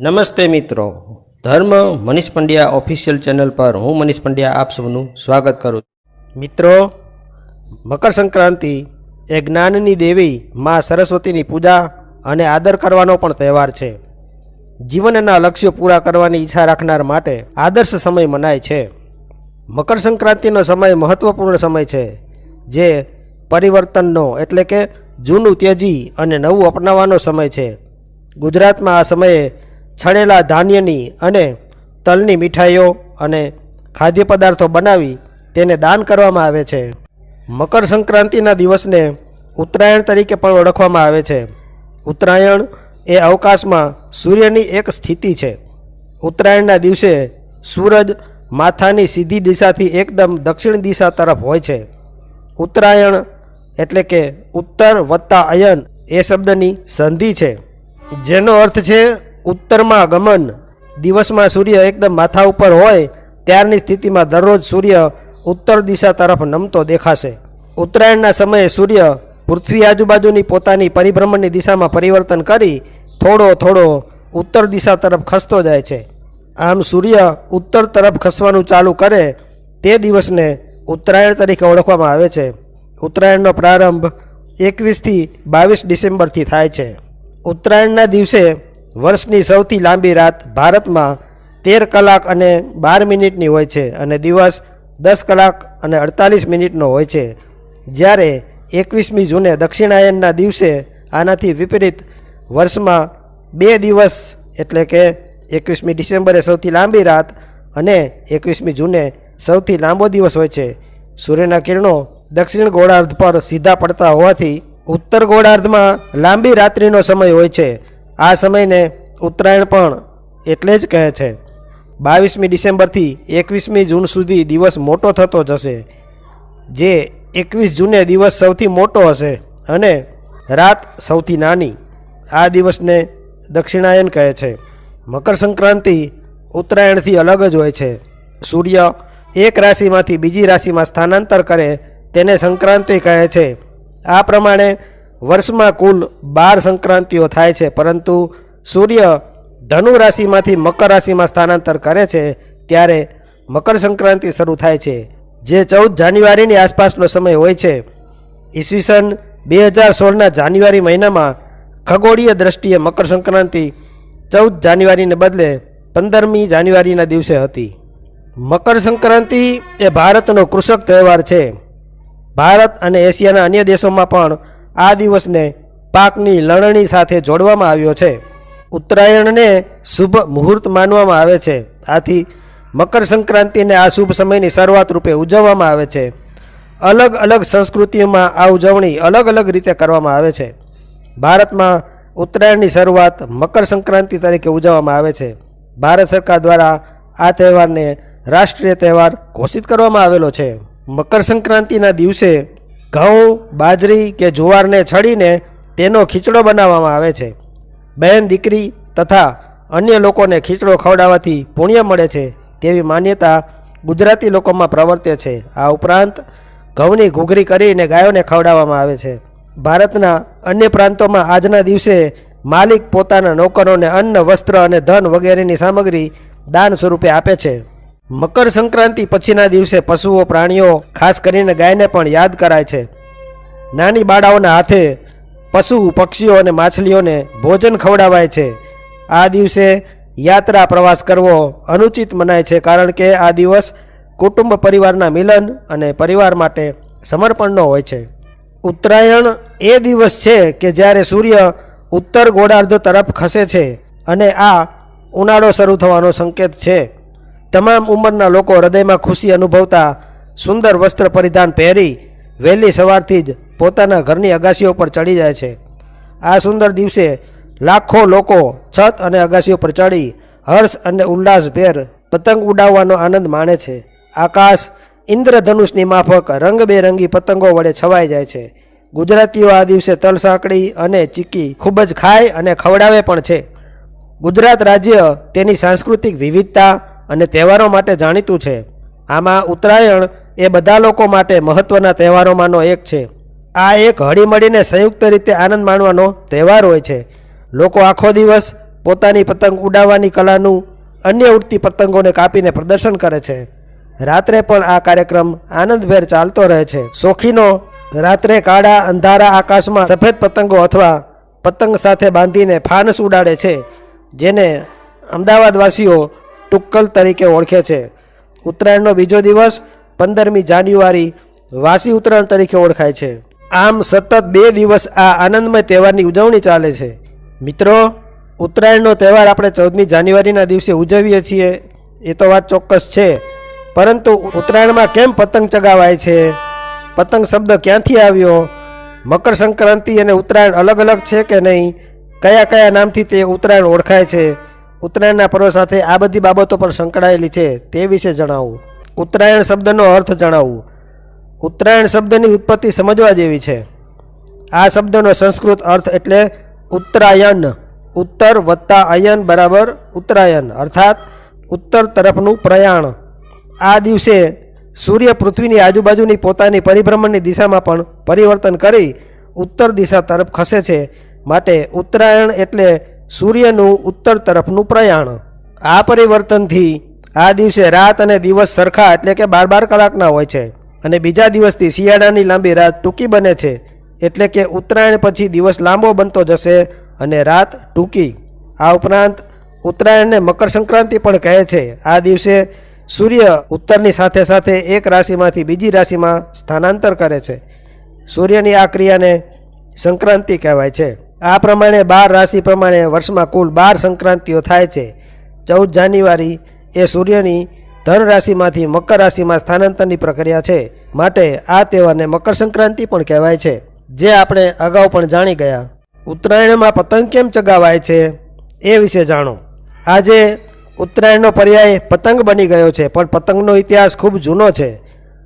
નમસ્તે મિત્રો. ધર્મ મનીષ પંડ્યા ઓફિશિયલ ચેનલ પર હું મનીષ પંડ્યા આપ સૌનું સ્વાગત કરું મિત્રો, મકર સંક્રાંતિ એ જ્ઞાનની દેવી મા સરસ્વતીની પૂજા અને આદર કરવાનો પણ તહેવાર છે. જીવનના લક્ષ્યો પૂરા કરવાની ઈચ્છા રાખનાર માટે આદર્શ સમય મનાય છે. મકર સંક્રાંતિનો સમય મહત્વપૂર્ણ સમય છે, જે પરિવર્તનનો એટલે કે જૂનું ત્યજી અને નવું અપનાવવાનો સમય છે. ગુજરાતમાં આ સમયે છણેલા ધાન્યની અને તલની મીઠાઈઓ અને ખાદ્ય પદાર્થો બનાવી તેને દાન કરવામાં આવે છે. મકર સંક્રાંતિના દિવસને ઉત્તરાયણ તરીકે પણ ઓળખવામાં આવે છે. ઉત્તરાયણ એ અવકાશમાં સૂર્યની એક સ્થિતિ છે. ઉત્તરાયણના દિવસે સૂરજ માથાની સીધી દિશાથી એકદમ દક્ષિણ દિશા તરફ હોય છે. ઉત્તરાયણ એટલે કે ઉત્તર વત્તા અયન એ શબ્દની સંધિ છે. જેનો અર્થ છે ઉત્તરમાં ગમન દિવસમાં સૂર્ય એકદમ માથા ઉપર હોય, ત્યારની સ્થિતિમાં દરરોજ સૂર્ય ઉત્તર દિશા તરફ નમતો દેખાશે. ઉત્તરાયણના સમયે સૂર્ય પૃથ્વી આજુબાજુની પોતાની પરિભ્રમણની દિશામાં પરિવર્તન કરી થોડો થોડો ઉત્તર દિશા તરફ ખસતો જાય છે. આમ સૂર્ય ઉત્તર તરફ ખસવાનું ચાલુ કરે તે દિવસને ઉત્તરાયણ તરીકે ઓળખવામાં આવે છે. ઉત્તરાયણનો પ્રારંભ એકવીસથી બાવીસ ડિસેમ્બરથી થાય છે. ઉત્તરાયણના દિવસે વર્ષની સૌથી લાંબી રાત ભારતમાં તેર કલાક અને બાર મિનિટની હોય છે અને દિવસ દસ કલાક અને અડતાલીસ મિનિટનો હોય છે. જ્યારે એકવીસમી જૂને દક્ષિણાયનના દિવસે આનાથી વિપરીત વર્ષમાં બે દિવસ એટલે કે એકવીસમી ડિસેમ્બરે સૌથી લાંબી રાત અને એકવીસમી જૂને સૌથી લાંબો દિવસ હોય છે. સૂર્યના કિરણો દક્ષિણ ગોળાર્ધ પર સીધા પડતા હોવાથી ઉત્તર ગોળાર્ધમાં લાંબી રાત્રિનો સમય હોય છે. આ સમયને ઉત્તરાયણ પણ એટલે જ કહે છે. બાવીસમી ડિસેમ્બરથી એકવીસમી જૂન સુધી દિવસ મોટો થતો જશે, જે એકવીસ જૂને દિવસ સૌથી મોટો હશે અને રાત સૌથી નાની. આ દિવસને દક્ષિણાયન કહે છે. મકર સંક્રાંતિ ઉત્તરાયણથી અલગ જ હોય છે. સૂર્ય એક રાશિમાંથી બીજી રાશિમાં સ્થાનાંતર કરે તેને સંક્રાંતિ કહે છે. આ પ્રમાણે વર્ષમાં કુલ બાર સંક્રાંતિઓ થાય છે, પરંતુ સૂર્ય ધનુ રાશિમાંથી મકર રાશિમાં સ્થાનાંતર કરે છે, ત્યારે મકર સંક્રાંતિ શરૂ થાય છે, જે ચૌદ જાન્યુઆરીની આસપાસનો સમય હોય છે. ઈસવીસન બે હજાર સોળના જાન્યુઆરી મહિનામાં ખગોળીય દ્રષ્ટિએ મકર સંક્રાંતિ ચૌદ જાન્યુઆરીને બદલે પંદરમી જાન્યુઆરીના દિવસે હતી. મકર સંક્રાંતિ એ ભારતનો કૃષક તહેવાર છે. ભારત અને એશિયાના અન્ય દેશોમાં પણ આ દિવસને પાકની લણણી સાથે જોડવામાં આવ્યો છે. ઉત્તરાયણને શુભ મુહૂર્ત માનવામાં આવે છે. આથી મકર સંક્રાંતિને આ શુભ સમયની શરૂઆત રૂપે ઉજવવામાં આવે છે. અલગ અલગ સંસ્કૃતિઓમાં આ ઉજવણી અલગ અલગ રીતે કરવામાં આવે છે. ભારતમાં ઉત્તરાયણની શરૂઆત મકર સંક્રાંતિ તરીકે ઉજવવામાં આવે છે. ભારત સરકાર દ્વારા આ તહેવારને રાષ્ટ્રીય તહેવાર ઘોષિત કરવામાં આવેલો છે. મકર સંક્રાંતિના દિવસે ઘઉં, બાજરી કે જુવારને છડીને તેનો ખીચડો બનાવવામાં આવે છે. બહેન, દીકરી તથા અન્ય લોકોને ખીચડો ખવડાવવાથી પુણ્ય મળે છે તેવી માન્યતા ગુજરાતી લોકોમાં પ્રવર્તે છે. આ ઉપરાંત ઘઉંની ઘૂઘરી કરીને ગાયોને ખવડાવવામાં આવે છે. ભારતના અન્ય પ્રાંતોમાં આજના દિવસે માલિક પોતાના નોકરોને અન્ન, વસ્ત્ર અને ધન વગેરેની સામગ્રી દાન સ્વરૂપે આપે છે. મકર સંક્રાંતિ પછીના દિવસે પશુઓ, પ્રાણીઓ, ખાસ કરીને ગાયને પણ યાદ કરાય છે. નાની બાળાઓના હાથે પશુ, પક્ષીઓ અને માછલીઓને ભોજન ખવડાવાય છે. આ દિવસે યાત્રા પ્રવાસ કરવો અનુચિત મનાય છે કારણ કે આ દિવસ કુટુંબ પરિવારના મિલન અને પરિવાર માટે સમર્પણનો હોય છે. ઉત્તરાયણ એ દિવસ છે કે જ્યારે સૂર્ય ઉત્તર ગોળાર્ધ તરફ ખસે છે અને આ ઉનાળો શરૂ થવાનો સંકેત છે. તમામ ઉંમરના લોકો હૃદયમાં ખુશી અનુભવતા સુંદર વસ્ત્ર પરિધાન પહેરી વહેલી સવારથી જ પોતાના ઘરની અગાશીઓ પર ચડી જાય છે. આ સુંદર દિવસે લાખો લોકો છત અને અગાશીઓ પર ચડી હર્ષ અને ઉલ્લાસભેર પતંગ ઉડાવવાનો આનંદ માણે છે. આકાશ ઇન્દ્રધનુષની માફક રંગબેરંગી પતંગો વડે છવાઈ જાય છે. ગુજરાતીઓ આ દિવસે તલ સાંકળી અને ચીકી ખૂબ જ ખાય અને ખવડાવે પણ છે. ગુજરાત રાજ્ય તેની સાંસ્કૃતિક વિવિધતા અને તહેવારો માટે જાણીતું છે. આમાં ઉત્તરાયણ એ બધા લોકો માટે મહત્ત્વના તહેવારોમાંનો એક છે. આ એક હળીમળીને સંયુક્ત રીતે આનંદ માણવાનો તહેવાર હોય છે. લોકો આખો દિવસ પોતાની પતંગ ઉડાવવાની કલાનું અન્ય ઉડતી પતંગોને કાપીને પ્રદર્શન કરે છે. રાત્રે પણ આ કાર્યક્રમ આનંદભેર ચાલતો રહે છે. શોખીનો રાત્રે કાળા અંધારા આકાશમાં સફેદ પતંગો અથવા પતંગ સાથે બાંધીને ફાનસ ઉડાડે છે. જેને અમદાવાદવાસીઓ ટુક્કલ તરીકે ઓળખે છે. ઉત્તરાયણનો બીજો દિવસ પંદરમી જાન્યુઆરી વાસી ઉત્તરાયણ તરીકે ઓળખાય છે. આમ સતત બે દિવસ આ આનંદમય તહેવારની ઉજવણી ચાલે છે. મિત્રો, ઉત્તરાયણનો તહેવાર આપણે ચૌદમી જાન્યુઆરીના દિવસે ઉજવીએ છીએ. એ તો વાત ચોક્કસ છે. પરંતુ ઉત્તરાયણમાં કેમ પતંગ ચગાવાય છે? પતંગ શબ્દ ક્યાંથી આવ્યો? મકર સંક્રાંતિ અને ઉત્તરાયણ અલગ અલગ છે કે નહીં? કયા કયા નામથી તે ઉત્તરાયણ ઓળખાય છે? ઉત્તરાયણના પર્વ સાથે આ બધી બાબતો પણ સંકળાયેલી છે તે વિશે જણાવું. ઉત્તરાયણ શબ્દનો અર્થ જણાવવું ઉત્તરાયણ શબ્દની ઉત્પત્તિ સમજવા જેવી છે. આ શબ્દનો સંસ્કૃત અર્થ એટલે ઉત્તરાયણ. ઉત્તર વત્તા અયન બરાબર ઉત્તરાયણ. અર્થાત ઉત્તર તરફનું પ્રયાણ. આ દિવસે સૂર્ય પૃથ્વીની આજુબાજુની પોતાની પરિભ્રમણની દિશામાં પણ પરિવર્તન કરી ઉત્તર દિશા તરફ ખસે છે. માટે ઉત્તરાયણ એટલે સૂર્યનું ઉત્તર તરફનું પ્રયાણ. આ પરિવર્તનથી આ દિવસે રાત અને દિવસ સરખા એટલે કે બાર બાર કલાકના હોય છે. અને બીજા દિવસથી શિયાળાની લાંબી રાત ટૂંકી બને છે. એટલે કે ઉત્તરાયણ પછી દિવસ લાંબો બનતો જશે અને રાત ટૂંકી. આ ઉપરાંત ઉત્તરાયણને મકર સંક્રાંતિ પણ કહે છે. આ દિવસે સૂર્ય ઉત્તરની સાથે સાથે એક રાશિમાંથી બીજી રાશિમાં સ્થાનાંતર કરે છે. સૂર્યની આ ક્રિયાને સંક્રાંતિ કહેવાય છે. આ પ્રમાણે બાર રાશિ પ્રમાણે વર્ષમાં કુલ બાર સંક્રાંતિઓ થાય છે. ચૌદ જાન્યુઆરી એ સૂર્યની ધન રાશિમાંથી મકર રાશિમાં સ્થાનાંતરની પ્રક્રિયા છે. માટે આ તહેવારને મકર સંક્રાંતિ પણ કહેવાય છે. જે આપણે અગાઉ પણ જાણી ગયા. ઉત્તરાયણમાં પતંગ કેમ ચગાવાય છે એ વિશે જાણો. આજે ઉત્તરાયણનો પર્યાય પતંગ બની ગયો છે, પણ પતંગનો ઇતિહાસ ખૂબ જૂનો છે.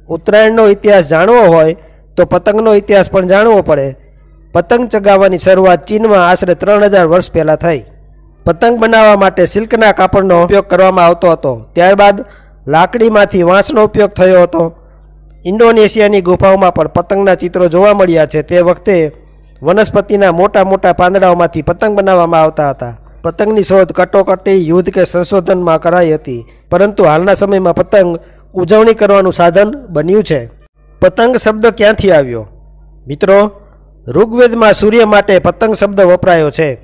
ઉત્તરાયણનો ઇતિહાસ જાણવો હોય તો પતંગનો ઇતિહાસ પણ જાણવો પડે. પતંગ ચગાવવાની શરૂઆત ચીનમાં આશરે ત્રણ હજાર વર્ષ પહેલાં થઈ. પતંગ બનાવવા માટે સિલ્કના કાપડનો ઉપયોગ કરવામાં આવતો હતો. ત્યારબાદ લાકડીમાંથી વાંસનો ઉપયોગ થયો હતો. ઇન્ડોનેશિયાની ગુફાઓમાં પણ પતંગના ચિત્રો જોવા મળ્યા છે. તે વખતે વનસ્પતિના મોટા મોટા પાંદડાઓમાંથી પતંગ બનાવવામાં આવતા હતા. પતંગની શોધ કટોકટી, યુદ્ધ કે સંશોધનમાં કરાઈ હતી. પરંતુ હાલના સમયમાં પતંગ ઉજવણી કરવાનું સાધન બન્યું છે. પતંગ શબ્દ ક્યાંથી આવ્યો? મિત્રો ઋગ્વેદમાં સૂર્ય માટે પતંગ શબ્દ વપરાયો છે.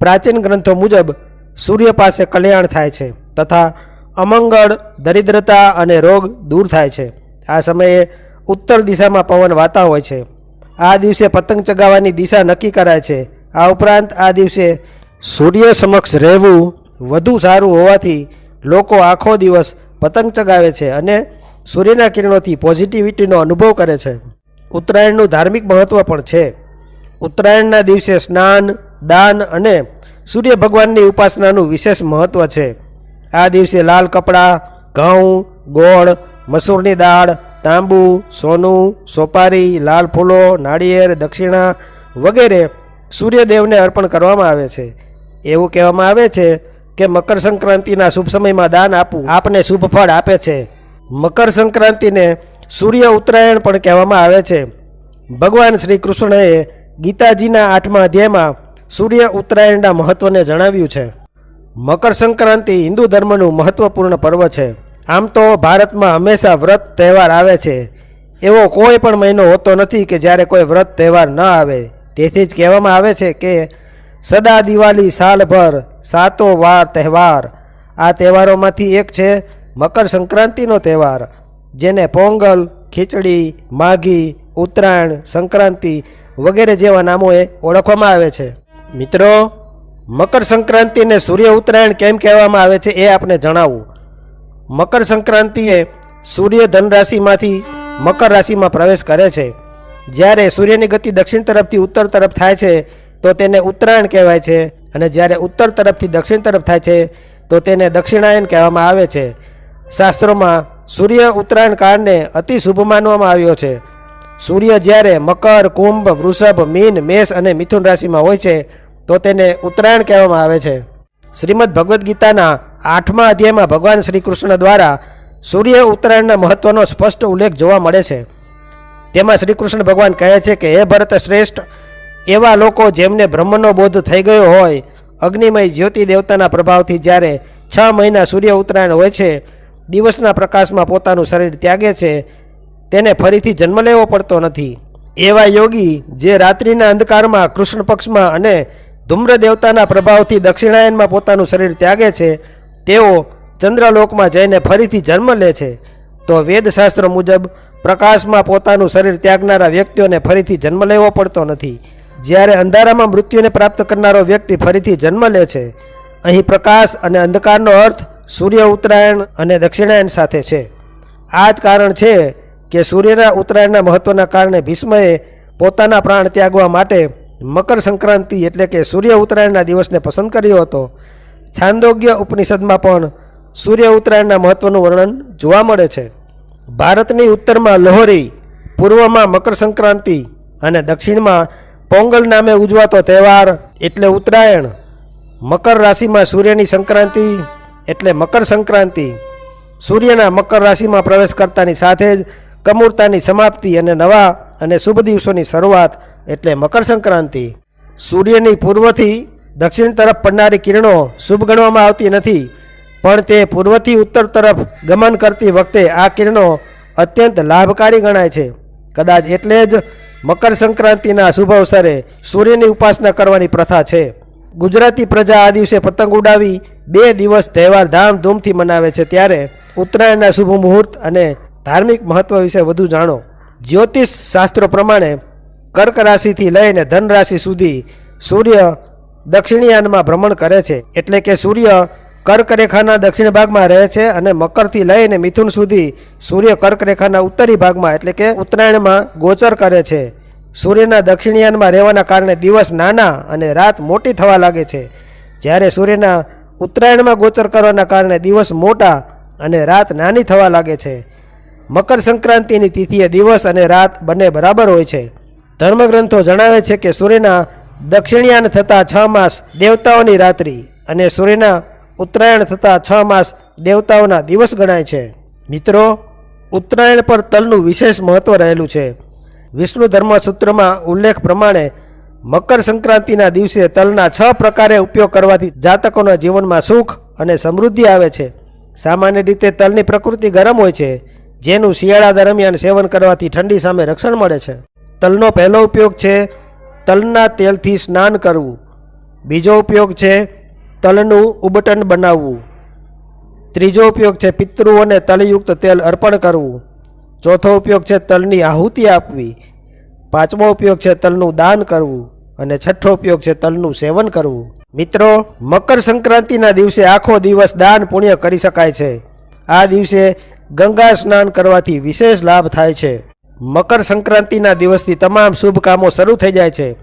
પ્રાચીન ગ્રંથો મુજબ સૂર્ય પાસે કલ્યાણ થાય છે તથા અમંગળ, દરિદ્રતા અને રોગ દૂર થાય છે. આ સમયે ઉત્તર દિશામાં પવન વાતા હોય છે. આ દિવસે પતંગ ચગાવવાની દિશા નક્કી કરાય છે. આ ઉપરાંત આ દિવસે સૂર્ય સમક્ષ રહેવું વધુ સારું હોવાથી લોકો આખો દિવસ પતંગ ચગાવે છે અને સૂર્યના કિરણોથી પોઝિટિવિટીનો અનુભવ કરે છે. ઉત્તરાયણનું ધાર્મિક મહત્ત્વ પણ છે. ઉત્તરાયણના દિવસે સ્નાન, દાન અને સૂર્ય ભગવાનની ઉપાસનાનું વિશેષ મહત્ત્વ છે. આ દિવસે લાલ કપડાં, ઘઉં, ગોળ, મસૂરની દાળ, તાંબુ, સોનું, સોપારી, લાલ ફૂલો, નાળિયેર, દક્ષિણા વગેરે સૂર્યદેવને અર્પણ કરવામાં આવે છે. એવું કહેવામાં આવે છે કે મકર સંક્રાંતિના શુભ સમયમાં દાન આપવું આપને શુભ ફળ આપે છે. મકર સંક્રાંતિને સૂર્ય ઉત્તરાયણ પણ કહેવામાં આવે છે. ભગવાન શ્રી કૃષ્ણએ ગીતાજીના આઠમા અધ્યાયમાં સૂર્ય ઉત્તરાયણના મહત્વને જણાવ્યું છે. મકર સંક્રાંતિ હિન્દુ ધર્મનું મહત્વપૂર્ણ પર્વ છે. આમ તો ભારતમાં હંમેશા વ્રત તહેવાર આવે છે. એવો કોઈ પણ મહિનો હોતો નથી કે જ્યારે કોઈ વ્રત તહેવાર ન આવે. તેથી જ કહેવામાં આવે છે કે સદા દિવાળી સાલભર સાતો વાર તહેવાર. આ તહેવારોમાંથી એક છે મકર સંક્રાંતિનો તહેવાર, જેને પોંગલ, ખીચડી, માઘી, ઉત્તરાયણ, સંક્રાંતિ વગેરે જેવા નામોએ ઓળખવામાં આવે છે. મિત્રો, મકર સંક્રાંતિને સૂર્ય ઉત્તરાયણ કેમ કહેવામાં આવે છે એ આપણે જણાવવું મકર સંક્રાંતિએ સૂર્ય ધનરાશિમાંથી મકર રાશિમાં પ્રવેશ કરે છે. જ્યારે સૂર્યની ગતિ દક્ષિણ તરફથી ઉત્તર તરફ થાય છે, તો તેને ઉત્તરાયણ કહેવાય છે. અને જ્યારે ઉત્તર તરફથી દક્ષિણ તરફ થાય છે, તો તેને દક્ષિણાયન કહેવામાં આવે છે. શાસ્ત્રોમાં સૂર્ય ઉત્તરાયણ કાળને અતિ શુભ માનવામાં આવ્યો છે. સૂર્ય જ્યારે મકર, કુંભ, વૃષભ, મીન, મેષ અને મિથુન રાશિમાં હોય છે, તો તેને ઉત્તરાયણ કહેવામાં આવે છે. શ્રીમદ ભગવદ્ ગીતાના આઠમા અધ્યાયમાં ભગવાન શ્રી કૃષ્ણ દ્વારા સૂર્ય ઉત્તરાયણના મહત્વનો સ્પષ્ટ ઉલ્લેખ જોવા મળે છે. તેમાં શ્રી કૃષ્ણ ભગવાન કહે છે કે, હે ભરત શ્રેષ્ઠ, એવા લોકો જેમને બ્રહ્મનો બોધ થઈ ગયો હોય, અગ્નિમય જ્યોતિ દેવતાના પ્રભાવથી જ્યારે છ મહિના સૂર્ય ઉત્તરાયણ હોય છે, દિવસના પ્રકાશમાં પોતાનું શરીર ત્યાગે છે તેને ફરીથી જન્મ લેવો પડતો નથી. એવા યોગી જે રાત્રિના અંધકારમાં કૃષ્ણ પક્ષમાં અને ધૂમ્ર દેવતાના પ્રભાવથી દક્ષિણાયનમાં પોતાનું શરીર ત્યાગે છે, તેઓ ચંદ્રલોકમાં જઈને ફરીથી જન્મ લે છે. તો વેદશાસ્ત્ર મુજબ પ્રકાશમાં પોતાનું શરીર ત્યાગનારા વ્યક્તિઓને ફરીથી જન્મ લેવો પડતો નથી. જ્યારે અંધારામાં મૃત્યુને પ્રાપ્ત કરનારો વ્યક્તિ ફરીથી જન્મ લે છે, અહીં પ્રકાશ અને અંધકારનો અર્થ સૂર્ય ઉત્તરાયણ અને દક્ષિણાયન સાથે છે. આ જ કારણ છે કે સૂર્યના ઉત્તરાયણના મહત્વના કારણે ભીષ્મએ પોતાના પ્રાણ ત્યાગવા માટે મકર સંક્રાંતિ એટલે કે સૂર્ય ઉત્તરાયણના દિવસને પસંદ કર્યો હતો. છાંદોગ્ય ઉપનિષદમાં પણ સૂર્ય ઉત્તરાયણના મહત્વનું વર્ણન જોવા મળે છે. ભારતની ઉત્તરમાં લોહરી, પૂર્વમાં મકર સંક્રાંતિ અને દક્ષિણમાં પોંગલ નામે ઉજવાતો તહેવાર એટલે ઉત્તરાયણ. મકર રાશિમાં સૂર્યની સંક્રાંતિ એટલે મકર સંક્રાંતિ. સૂર્યના મકર રાશિમાં પ્રવેશ કરતાની સાથે જ કમૂરતાની સમાપ્તિ અને નવા અને શુભ દિવસોની શરૂઆત એટલે મકર સંક્રાંતિ. સૂર્યની પૂર્વથી દક્ષિણ તરફ પડનારી કિરણો શુભ ગણવામાં આવતી નથી, પણ તે પૂર્વથી ઉત્તર તરફ ગમન કરતી વખતે આ કિરણો અત્યંત લાભકારી ગણાય છે. કદાચ એટલે જ મકર સંક્રાંતિના શુભ અવસરે સૂર્યની ઉપાસના કરવાની પ્રથા છે. ગુજરાતી પ્રજા આ દિવસે પતંગ ઉડાવી બે દિવસ તહેવાર ધામધૂમથી મનાવે છે, ત્યારે ઉત્તરાયણના શુભ મુહૂર્ત અને ધાર્મિક મહત્વ વિશે વધુ જાણો. જ્યોતિષ શાસ્ત્રો પ્રમાણે કર્ક રાશિથી લઈને ધન રાશિ સુધી સૂર્ય દક્ષિણયાનમાં ભ્રમણ કરે છે. એટલે કે સૂર્ય કર્ક રેખાના દક્ષિણ ભાગમાં રહે છે અને મકરથી લઈને મિથુન સુધી સૂર્ય કર્ક રેખાના ઉત્તરી ભાગમાં, એટલે કે ઉત્તરાયણમાં ગોચર કરે છે. સૂર્યના દક્ષિણયાનમાં રહેવાના કારણે દિવસ નાના અને રાત મોટી થવા લાગે છે. જ્યારે સૂર્યના ઉત્તરાયણમાં ગોચર કરવાના કારણે દિવસ મોટા અને રાત નાની થવા લાગે છે. મકર સંક્રાંતિની તિથિએ દિવસ અને રાત બંને બરાબર હોય છે. ધર્મગ્રંથો જણાવે છે કે સૂર્યના દક્ષિણયાન થતાં છ માસ દેવતાઓની રાત્રિ અને સૂર્યના ઉત્તરાયણ થતાં છ માસ દેવતાઓના દિવસ ગણાય છે. મિત્રો, ઉત્તરાયણ પર તલનું વિશેષ મહત્વ રહેલું છે. વિષ્ણુ ધર્મસૂત્રમાં ઉલ્લેખ પ્રમાણે મકર સંક્રાંતિના દિવસે તલના છ પ્રકારે ઉપયોગ કરવાથી જાતકોના જીવનમાં સુખ અને સમૃદ્ધિ આવે છે. સામાન્ય રીતે તલની પ્રકૃતિ ગરમ હોય છે. જેનું શિયાળા દરમિયાન સેવન કરવાથી ઠંડી સામે રક્ષણ મળે છે. તલનો પહેલો ઉપયોગ છે તલના તેલથી સ્નાન કરવું. બીજો ઉપયોગ છે તલનું ઉબટન બનાવવું. ત્રીજો ઉપયોગ છે પિતૃઓને તલયુક્ત તેલ અર્પણ કરવું. ચોથો ઉપયોગ છે તલની આહુતિ આપવી. પાંચમો ઉપયોગ છે તલનું દાન કરવું અને છઠ્ઠો ઉપયોગ છે તલનું સેવન કરવું. મિત્રો મકર સંક્રાંતિના દિવસે આખો દિવસ દાન પુણ્ય કરી શકાય છે. આ દિવસે ગંગા સ્નાન કરવાથી વિશેષ લાભ થાય છે. મકર સંક્રાંતિના દિવસથી તમામ શુભ કામો શરૂ થઈ જાય છે.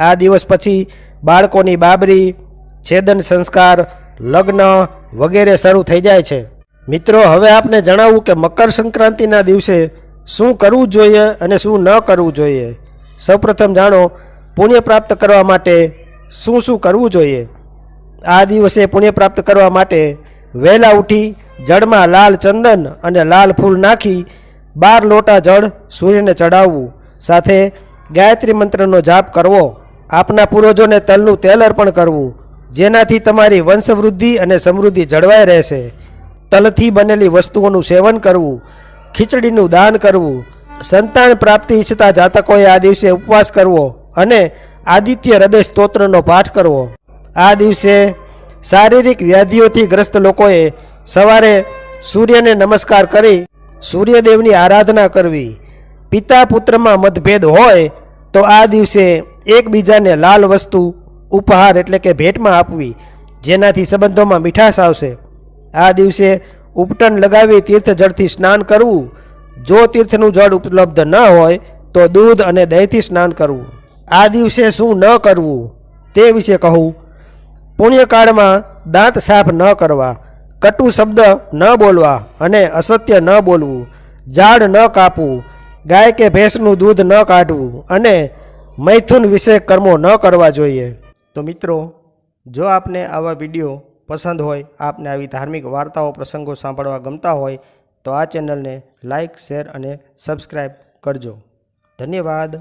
આ દિવસ પછી બાળકોની બાબરી, છેદન સંસ્કાર, લગ્ન વગેરે શરૂ થઈ જાય છે. મિત્રો, હવે આપને જણાવવું કે મકર સંક્રાંતિના દિવસે શું કરવું જોઈએ અને શું ન કરવું જોઈએ. સૌપ્રથમ જાણો, પુણ્ય પ્રાપ્ત કરવા માટે શું શું કરવું જોઈએ? આ દિવસે પુણ્ય પ્રાપ્ત કરવા માટે વહેલા ઉઠી જળમાં લાલ ચંદન અને લાલ ફૂલ નાખી બાર લોટા જળ સૂર્યને ચડાવવું સાથે ગાયત્રી મંત્રનો જાપ કરવો. આપના પૂર્વજોને તલનું તેલ અર્પણ કરવું, જેનાથી તમારી વંશવૃદ્ધિ અને સમૃદ્ધિ જળવાઈ રહેશે. તલથી બનેલી વસ્તુઓનું સેવન કરવું, ખીચડીનું દાન કરવું, સંતાન પ્રાપ્તિ ઈચ્છતા જાતકોએ આ દિવસે ઉપવાસ કરવો અને આદિત્ય હૃદય સ્તોત્રનો પાઠ કરવો. આ દિવસે શારીરિક વ્યાધિઓથી ગ્રસ્ત લોકોએ સવારે સૂર્યને નમસ્કાર કરી સૂર્યદેવની આરાધના કરવી. પિતા પુત્રમાં મતભેદ હોય તો આ દિવસે એકબીજાને લાલ વસ્તુ, ઉપહાર એટલે કે ભેટમાં આપવી, જેનાથી સંબંધોમાં મીઠાશ આવશે. આ દિવસે ઉપટન લગાવી તીર્થ જળથી સ્નાન કરવું. જો તીર્થનું જળ ઉપલબ્ધ ન હોય તો દૂધ અને દહીંથી સ્નાન કરવું. આ દિવસે શું ન કરવું તે વિશે કહું. પુણ્યકાળમાં દાંત સાફ ન કરવા. કટુ શબ્દ ન બોલવા અને અસત્ય ન બોલવું, ઝાડ ન કાપવું, ગાય કે ભેંસનું દૂધ ન કાઢવું અને મૈથુન વિશે કર્મો ન કરવા જોઈએ. તો મિત્રો, જો આપને આવા વીડિયો પસંદ હોય, આપને આવી ધાર્મિક વાર્તાઓ, પ્રસંગો સાંભળવા ગમતા હોય, તો આ ચેનલને લાઇક શેર અને સબસ્ક્રાઈબ કરજો. ધન્યવાદ.